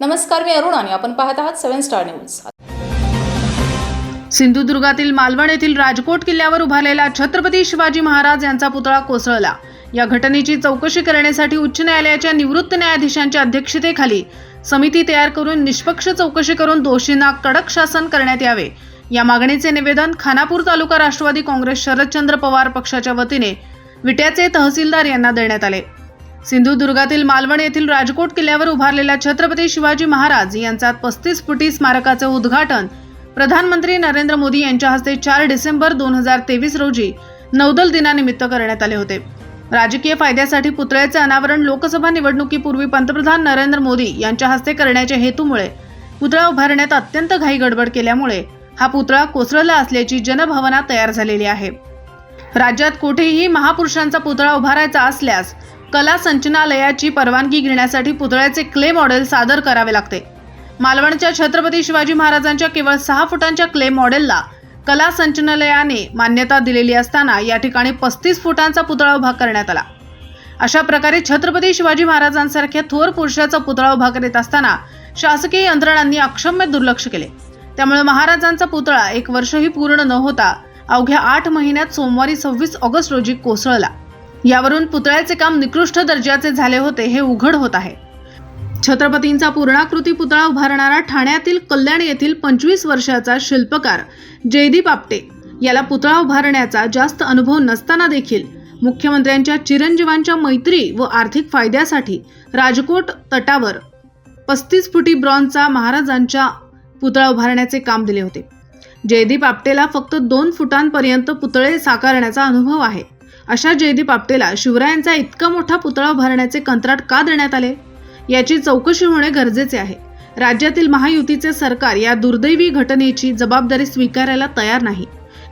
नमस्कार मी अरुण आणि आपण पाहत आहात सेव्हन स्टार न्यूज. सिंधुदुर्गातील मालवण येथील राजकोट किल्ल्यावर उभारलेला छत्रपती शिवाजी महाराज यांचा पुतळा कोसळला. या घटनेची चौकशी करण्यासाठी उच्च न्यायालयाच्या निवृत्त न्यायाधीशांच्या अध्यक्षतेखाली समिती तयार करून निष्पक्ष चौकशी करून दोषींना कडक शासन करण्यात यावे. या मागणीचे निवेदन खानापूर तालुका राष्ट्रवादी काँग्रेस शरदचंद्र पवार पक्षाच्या वतीने विट्याचे तहसीलदार यांना देण्यात आले. सिंधुदुर्गातील मालवण येथील राजकोट किल्ल्यावर उभारलेल्या छत्रपती शिवाजी महाराज यांचा पस्तीस फुटी स्मारकाचे उद्घाटन प्रधानमंत्री नरेंद्र मोदी यांच्या हस्ते चार डिसेंबर दोन हजार तेवीस रोजी नौदल दिनानिमित्त करण्यात आले होते. राजकीय फायद्यासाठी पुतळ्याचे अनावरण लोकसभा निवडणुकीपूर्वी पंतप्रधान नरेंद्र मोदी यांच्या हस्ते करण्याच्या हेतूमुळे पुतळा उभारण्यात अत्यंत घाई गडबड केल्यामुळे हा पुतळा कोसळला असल्याची जनभावना तयार झालेली आहे. राज्यात कुठेही महापुरुषांचा पुतळा उभारायचा असल्यास कला संचनालयाची परवानगी घेण्यासाठी पुतळ्याचे क्ले मॉडेल सादर करावे लागते. मालवणच्या छत्रपती शिवाजी महाराजांच्या केवळ सहा फुटांच्या क्ले मॉडेलला कला संचनालयाने मान्यता दिलेली असताना या ठिकाणी पस्तीस फुटांचा पुतळा उभा करण्यात आला. अशा प्रकारे छत्रपती शिवाजी महाराजांसारख्या थोर पुरुषाचा पुतळा उभा करीत असताना शासकीय यंत्रणांनी अक्षम्य दुर्लक्ष केले. त्यामुळे महाराजांचा पुतळा एक वर्षही पूर्ण न होता अवघ्या आठ महिन्यात सोमवारी सव्वीस ऑगस्ट रोजी कोसळला. यावरून पुतळ्याचे काम निकृष्ट दर्जाचे झाले होते हे उघड होत आहे. छत्रपतींचा पूर्णाकृती पुतळा उभारणारा ठाण्यातील कल्याण येथील पंचवीस वर्षाचा शिल्पकार जयदीप आपटे याला पुतळा उभारण्याचा जास्त अनुभव नसताना देखील मुख्यमंत्र्यांच्या चिरंजीवांच्या मैत्री व आर्थिक फायद्यासाठी राजकोट तटावर पस्तीस फुटी ब्रॉन्झचा महाराजांच्या पुतळा उभारण्याचे काम दिले होते. जयदीप आपटेला फक्त दोन फुटांपर्यंत पुतळे साकारण्याचा अनुभव आहे. अशा जयदीप आपटेला शिवरायांचा इतका मोठा पुतळा उभारण्याचे कंत्राट का देण्यात आले? याची चौकशी होणे गरजेचे आहे. राज्यातील महायुतीचे सरकार या दुर्दैवी घटनेची जबाबदारी स्वीकारायला तयार नाही.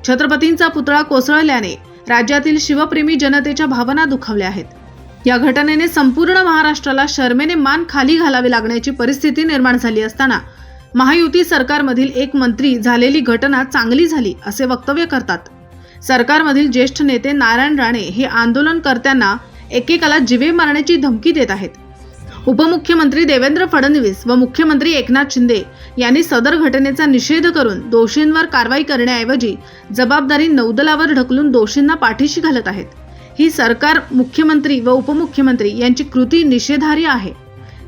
छत्रपतींचा पुतळा कोसळल्याने राज्यातील शिवप्रेमी जनतेच्या भावना दुखावल्या आहेत. या घटनेने संपूर्ण महाराष्ट्राला शर्मेने मान खाली घालावी लागण्याची परिस्थिती निर्माण झाली असताना महायुती सरकारमधील एक मंत्री झालेली घटना चांगली झाली असे वक्तव्य करतात. सरकारमधील ज्येष्ठ नेते नारायण राणे हे आंदोलनकर्त्यांना एकेकाला जिवे मारण्याची धमकी देत आहेत. उपमुख्यमंत्री देवेंद्र फडणवीस व मुख्यमंत्री एकनाथ शिंदे यांनी सदर घटनेचा निषेध करून दोषींवर कारवाई करण्याऐवजी जबाबदारी नौदलावर ढकलून दोषींना पाठीशी घालत आहेत. ही सरकार मुख्यमंत्री व उपमुख्यमंत्री यांची कृती निषेधार्ह आहे.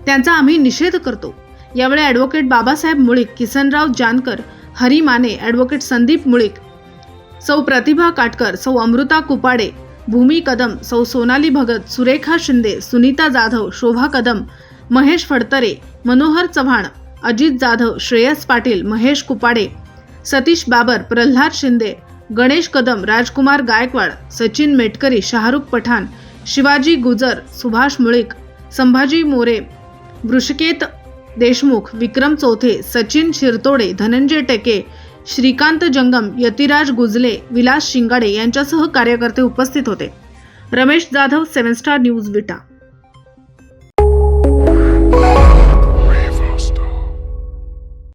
त्यांचा आम्ही निषेध करतो. यावेळी ॲडव्होकेट बाबासाहेब मुळीक किसनराव जानकर हरी माने ॲडव्होकेट संदीप मुळीक सौ प्रतिभा काटकर सौ अमृता कुपाडे भूमी कदम सौ सोनाली भगत सुरेखा शिंदे सुनीता जाधव शोभा कदम महेश फडतरे मनोहर चव्हाण अजित जाधव श्रेयस पाटील महेश कुपाडे सतीश बाबर प्रल्हाद शिंदे गणेश कदम राजकुमार गायकवाड सचिन मेटकरी शाहरुख पठाण शिवाजी गुजर सुभाष मुळीक संभाजी मोरे वृषिकेत देशमुख विक्रम चौथे सचिन शिरतोडे धनंजय टेके श्रीकांत जंगम यतिराज गुजले विलास शिंगाडे यांच्यासह कार्यकर्ते उपस्थित होते. Ramesh Jadhav seven star news Vita.